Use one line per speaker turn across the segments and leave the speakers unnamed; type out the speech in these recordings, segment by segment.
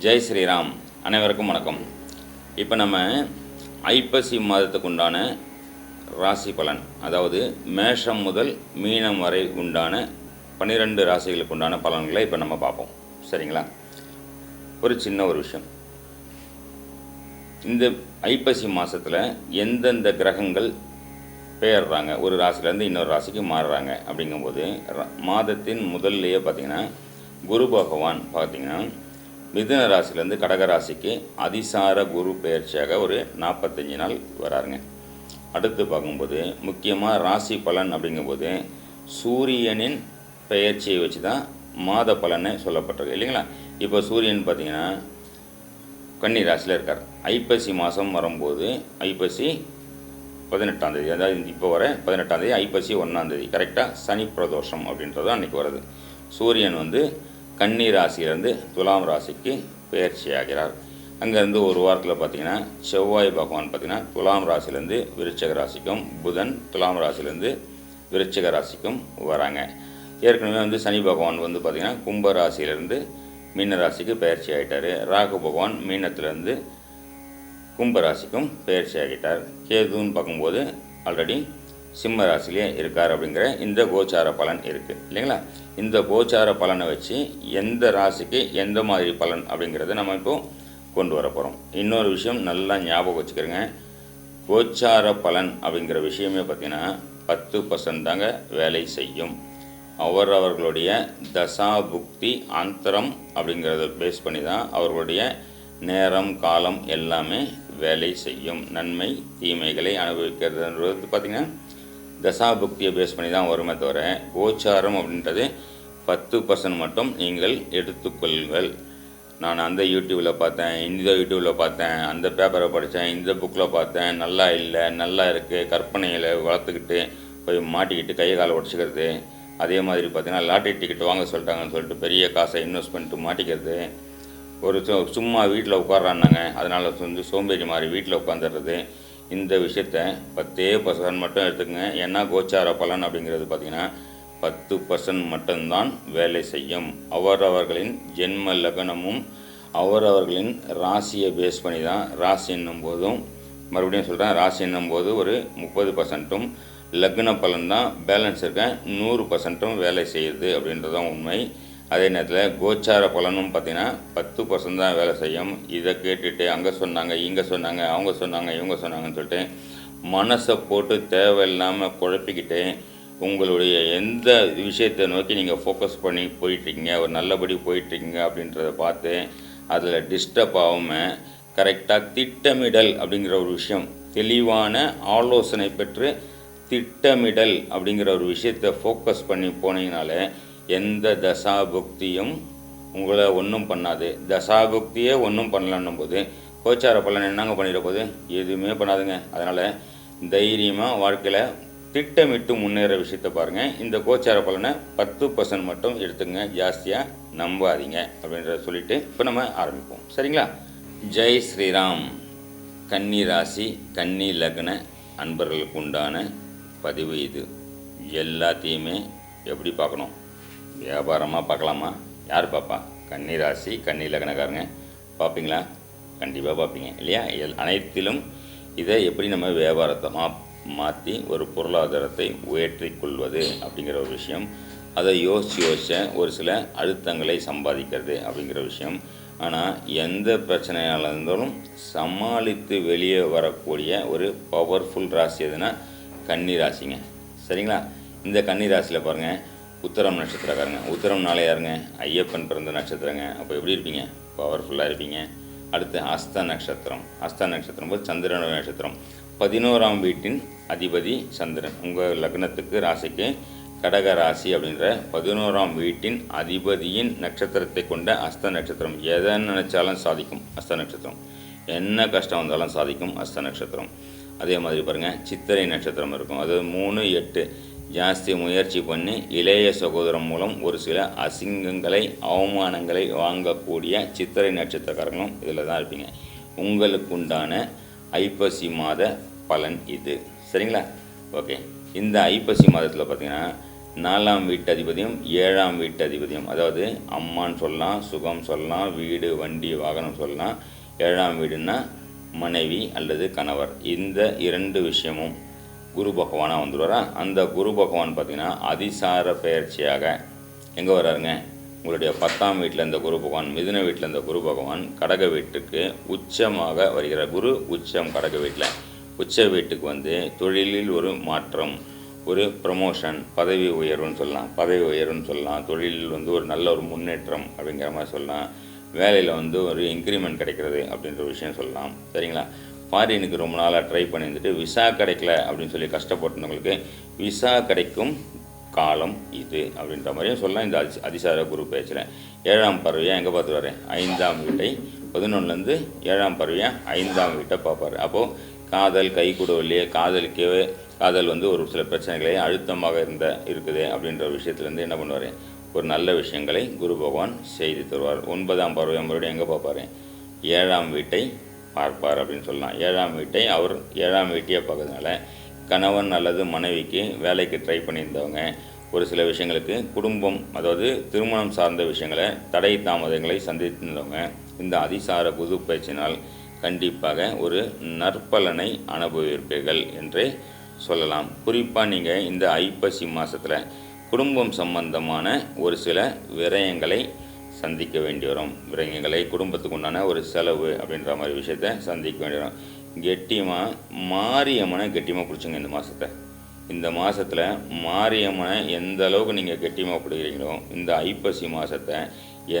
ஜெய் ஸ்ரீராம். அனைவருக்கும் வணக்கம். இப்போ நம்ம ஐப்பசி மாதத்துக்கு உண்டான ராசி பலன் அதாவது மேஷம் முதல் மீனம் வரை உண்டான பன்னிரெண்டு ராசிகளுக்கு உண்டான பலன்களை இப்போ நம்ம பார்ப்போம். சரிங்களா? ஒரு சின்ன ஒரு விஷயம். இந்த ஐப்பசி மாதத்தில் எந்தெந்த கிரகங்கள் பெயர்றாங்க? ஒரு ராசிலேருந்து இன்னொரு ராசிக்கு மாறுறாங்க. அப்படிங்கும்போது மாதத்தின் முதல்லையே பார்த்திங்கன்னா குரு பகவான் பார்த்திங்கன்னா மிதுன ராசிலேருந்து கடகராசிக்கு அதிசார குரு பெயர்ச்சியாக ஒரு நாற்பத்தஞ்சு நாள் வராருங்க. அடுத்து பார்க்கும்போது முக்கியமாக ராசி பலன் அப்படிங்கும்போது சூரியனின் பெயர்ச்சியை வச்சு தான் மாத பலனை சொல்லப்பட்டிருக்கு இல்லைங்களா? இப்போ சூரியன் பார்த்தீங்கன்னா கன்னி ராசியில் இருக்கார். ஐப்பசி மாதம் வரும்போது ஐப்பசி பதினெட்டாந்தேதி அதாவது இப்போ வர பதினெட்டாந்தேதி ஐப்பசி ஒன்றாந்தேதி கரெக்டாக சனி பிரதோஷம் அப்படின்றது அன்றைக்கி வருது சூரியன் வந்து கன்னி ராசியிலேருந்து துலாம் ராசிக்கு பெயர்ச்சி ஆகிறார் அங்கேருந்து ஒரு வாரத்தில் பார்த்தீங்கன்னா செவ்வாய் பகவான் பார்த்தீங்கன்னா துலாம் ராசியிலேருந்து விருச்சக ராசிக்கும் புதன் துலாம் ராசியிலேருந்து விருச்சக ராசிக்கும் வராங்க. ஏற்கனவே வந்து சனி பகவான் வந்து பார்த்திங்கன்னா கும்ப ராசியிலேருந்து மீன ராசிக்கு பயிற்சி ஆகிட்டார் ராகு பகவான் மீனத்திலேருந்து கும்ப ராசிக்கும் பெயர்ச்சி ஆகிட்டார். கேதுன்னு பார்க்கும்போது ஆல்ரெடி சிம்ம ராசிலேயே இருக்கார் அப்படிங்கிற இந்த கோச்சார பலன் இருக்குது இல்லைங்களா? இந்த கோச்சார பலனை வச்சு எந்த ராசிக்கு எந்த மாதிரி பலன் அப்படிங்கிறத நம்ம இப்போ கொண்டு வர போகிறோம் இன்னொரு விஷயம் நல்லா ஞாபகம் வச்சுக்கிறோங்க. கோச்சார பலன் அப்படிங்கிற விஷயமே பார்த்தீங்கன்னா பத்து பர்சன்ட் தாங்க வேலை செய்யும். அவரவர்களுடைய தசா புக்தி அந்தரம் அப்படிங்கிறத பேஸ் பண்ணி தான் அவர்களுடைய நேரம் காலம் எல்லாமே வேலை செய்யும். நன்மை தீமைகளை அனுபவிக்கிறதுன்றது பார்த்திங்கன்னா தசாபுக்தியை பேஸ் பண்ணி தான் வருமே தவிர கோச்சாரம் அப்படின்றது பத்து பர்சன்ட் மட்டும் நீங்கள் எடுத்துக்கொள்ளுங்கள். நான் அந்த யூடியூப்பில் பார்த்தேன் இந்த யூடியூப்பில் பார்த்தேன் அந்த பேப்பரை படித்தேன் இந்த புக்கில் பார்த்தேன் நல்லா இல்லை நல்லா இருக்குது கற்பனையில் வளர்த்துக்கிட்டு போய் மாட்டிக்கிட்டு கையை காலை உடச்சிக்கிறது. அதே மாதிரி பார்த்தீங்கன்னா லாட்ரி டிக்கெட் வாங்க சொல்லிட்டாங்கன்னு சொல்லிட்டு பெரிய காசை இன்வெஸ்ட் பண்ணிட்டு மாட்டிக்கிறது. ஒரு சும்மா வீட்டில் உட்காடுறான்னாங்க அதனால் வந்து சோம்பேறி மாதிரி வீட்டில் உட்காந்துடுறது இந்த விஷயத்த பத்தே பர்சன்ட் மட்டும் எடுத்துக்கங்க. ஏன்னா கோச்சார பலன் அப்படிங்கிறது பார்த்திங்கன்னா பத்து பர்சன்ட் மட்டும்தான் வேலை செய்யும். அவரவர்களின் ஜென்ம லக்னமும் அவரவர்களின் ராசியை பேஸ் பண்ணி தான் ராசி என்னும் போதும் மறுபடியும் சொல்கிறேன் ராசி என்னும் போது ஒரு முப்பது பர்சன்ட்டும் லக்ன பலன் தான் பேலன்ஸ் இருக்க நூறு பர்சன்ட்டும் வேலை செய்யுது அப்படின்றதான் உண்மை. அதே நேரத்தில் கோச்சார பலனும் பார்த்தீங்கன்னா பத்து பர்சன்ட் தான் வேலை செய்யும். இதை கேட்டுட்டு அங்கே சொன்னாங்க இங்கே சொன்னாங்க அவங்க சொன்னாங்க இவங்க சொன்னாங்கன்னு சொல்லிட்டு மனசை போட்டு தேவையில்லாமல் குழப்பிக்கிட்டு உங்களுடைய எந்த விஷயத்தை நோக்கி நீங்கள் ஃபோக்கஸ் பண்ணி போயிட்டுருக்கீங்க ஒரு நல்லபடி போயிட்டுருக்கீங்க அப்படின்றத பார்த்து அதில் டிஸ்டர்ப் ஆகாமல் கரெக்டாக திட்டமிடல் அப்படிங்கிற ஒரு விஷயம் தெளிவான ஆலோசனை பெற்று திட்டமிடல் அப்படிங்கிற ஒரு விஷயத்தை ஃபோக்கஸ் பண்ணி போனீங்கனாலே எந்த தசாபுக்தியும் உங்களை ஒன்றும் பண்ணாது. தசாபுக்தியே ஒன்றும் பண்ணலன்னும் போது கோச்சார பலன் என்னங்க பண்ணிட போது எதுவுமே பண்ணாதுங்க. அதனால் தைரியமாக வாழ்க்கையில் திட்டமிட்டு முன்னேற விஷயத்த பாருங்கள் இந்த கோச்சார பலனை பத்து பர்சன்ட் மட்டும் எடுத்துங்க. ஜாஸ்தியாக நம்பாதீங்க அப்படின்றத சொல்லிட்டு இப்போ நம்ம ஆரம்பிப்போம். சரிங்களா? ஜெய் ஸ்ரீராம். கன்னி ராசி கன்னி லக்ன அன்பர்களுக்கு உண்டான பதிவு இது. எல்லாத்தையுமே எப்படி பார்க்கணும்? வியாபாரமாக பார்க்கலாமா? யார் பார்ப்பா? கன்னி ராசி கன்னி லக்னக்காரங்க. பார்ப்பீங்களா? கண்டிப்பாக பார்ப்பீங்க இல்லையா? எல் அனைத்திலும் இதை எப்படி நம்ம வியாபாரத்தை மா மாற்றி ஒரு பொருளாதாரத்தை உயர்த்திக் கொள்வது அப்படிங்கிற ஒரு விஷயம். அதை யோசிச்சு யோசிச்ச ஒரு சில அழுத்தங்களை சம்பாதிக்கிறது அப்படிங்கிற விஷயம். ஆனால் எந்த பிரச்சனையாக இருந்தாலும் சமாளித்து வெளியே வரக்கூடிய ஒரு பவர்ஃபுல் ராசி எதுனா கன்னி ராசிங்க. சரிங்களா? இந்த கன்னி ராசியில் பாருங்கள் உத்தரம் நட்சத்திரக்காரங்க. உத்தரம் நாளே யாருங்க? ஐயப்பன் பிறந்த நட்சத்திரங்க. அப்போ எப்படி இருப்பீங்க? பவர்ஃபுல்லாக இருப்பீங்க. அடுத்து அஸ்த நட்சத்திரம். அஸ்த நட்சத்திரம் போது சந்திரன் நட்சத்திரம். பதினோராம் வீட்டின் அதிபதி சந்திரன். உங்கள் லக்னத்துக்கு ராசிக்கு கடக ராசி அப்படின்ற பதினோராம் வீட்டின் அதிபதியின் நட்சத்திரத்தை கொண்ட அஸ்த நட்சத்திரம். எதை நினச்சாலும் சாதிக்கும் அஸ்த நட்சத்திரம். என்ன கஷ்டம் வந்தாலும் சாதிக்கும் அஸ்த நட்சத்திரம். அதே மாதிரி பாருங்கள் சித்திரை நட்சத்திரம் இருக்கும். அது மூணு எட்டு. ஜாஸ்தி முயற்சி பண்ணி இளைய சகோதரம் மூலம் ஒரு சில அசிங்கங்களை அவமானங்களை வாங்கக்கூடிய சித்திரை நட்சத்திரக்காரங்களும் இதில் தான் இருப்பீங்க. உங்களுக்குண்டான ஐப்பசி மாத பலன் இது. சரிங்களா? ஓகே. இந்த ஐப்பசி மாதத்தில் பார்த்தீங்கன்னா நாலாம் வீட்டு அதிபதியும் ஏழாம் வீட்டு அதிபதியும் அதாவது அம்மான்னு சொல்லலாம் சுகம் சொல்லலாம் வீடு வண்டி வாகனம் சொல்லலாம் ஏழாம் வீடுன்னா மனைவி அல்லது கணவர். இந்த இரண்டு விஷயமும் குரு பகவானாக வந்துடுவாரா? அந்த குரு பகவான் பார்த்திங்கன்னா அதிசார பெயர்ச்சியாக எங்கே வர்றாருங்க உங்களுடைய பத்தாம் வீட்டில் இந்த குரு பகவான் மிதுன வீட்டில் இந்த குரு பகவான் கடக வீட்டுக்கு உச்சமாக வருகிற குரு உச்சம் கடக வீட்டில் உச்ச வீட்டுக்கு வந்து தொழிலில் ஒரு மாற்றம் ஒரு ப்ரமோஷன் பதவி உயர்வுன்னு சொல்லலாம். பதவி உயர்வுன்னு சொல்லலாம். தொழிலில் வந்து ஒரு நல்ல ஒரு முன்னேற்றம் அப்படிங்கிற மாதிரி சொல்லலாம். வேலையில் வந்து ஒரு இன்க்ரிமெண்ட் கிடைக்கிறது அப்படின்ற விஷயம் சொல்லலாம். சரிங்களா? ஃபாரினுக்கு ரொம்ப நாளாக ட்ரை பண்ணியிருந்துட்டு விசா கிடைக்கல அப்படின்னு சொல்லி கஷ்டப்பட்டவங்களுக்கு விசா கிடைக்கும் காலம் இது அப்படின்ற மாதிரியும் சொல்லலாம். இந்த அதி அதிசார குரு பேச்சில். ஏழாம் பறவையாக எங்கே பார்த்துருவாரு? ஐந்தாம் வீட்டை. பதினொன்றுலேருந்து ஏழாம் பறவையாக ஐந்தாம் வீட்டை பார்ப்பார். அப்போது காதல் கை கூடவில்லையே காதலுக்கே காதல் வந்து ஒரு சில பிரச்சனைகளே அழுத்தமாக இருந்த இருக்குது அப்படின்ற விஷயத்துலேருந்து என்ன பண்ணுவார்? ஒரு நல்ல விஷயங்களை குரு பகவான் செய்து தருவார். ஒன்பதாம் பருவம் மறுபடியும் எங்கே பார்ப்பார்? ஏழாம் வீட்டை பார்ப்பார் அப்படின்னு சொல்லலாம். ஏழாம் வீட்டை அவர் ஏழாம் வீட்டையே பார்க்கறதுனால கணவன் அல்லது மனைவிக்கு வேலைக்கு ட்ரை பண்ணியிருந்தவங்க. ஒரு சில விஷயங்களுக்கு குடும்பம் அதாவது திருமணம் சார்ந்த விஷயங்களை தடை தாமதங்களை சந்தித்திருந்தவங்க. இந்த அதிசார புது பயிற்சினால் கண்டிப்பாக ஒரு நற்பலனை அனுபவிப்பீர்கள் என்றே சொல்லலாம். குறிப்பாக நீங்கள் இந்த ஐப்பசி மாதத்தில் குடும்பம் சம்பந்தமான ஒரு சில விரயங்களை சந்திக்க வேண்டி வரும். விரயங்களை குடும்பத்துக்கு உண்டான ஒரு செலவு அப்படின்ற மாதிரி விஷயத்த சந்திக்க வேண்டி வரும். கெட்டியமாக மாரியம்மனை கெட்டியமாக பிடிச்சிங்க இந்த மாதத்தை இந்த மாதத்தில் மாரியம்மனை எந்த அளவுக்கு நீங்கள் கெட்டியமாக பிடிக்கிறீங்களோ இந்த ஐப்பசி மாதத்தை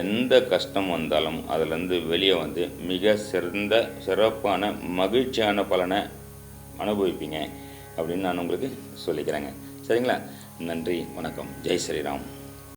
எந்த கஷ்டம் வந்தாலும் அதுலேருந்து வெளியே வந்து மிக சிறந்த சிறப்பான மகிழ்ச்சியான பலனை அனுபவிப்பீங்க அப்படின்னு நான் உங்களுக்கு சொல்லிக்கிறேங்க. சரிங்களா? நன்றி வணக்கம். ஜெய் ஸ்ரீராம்.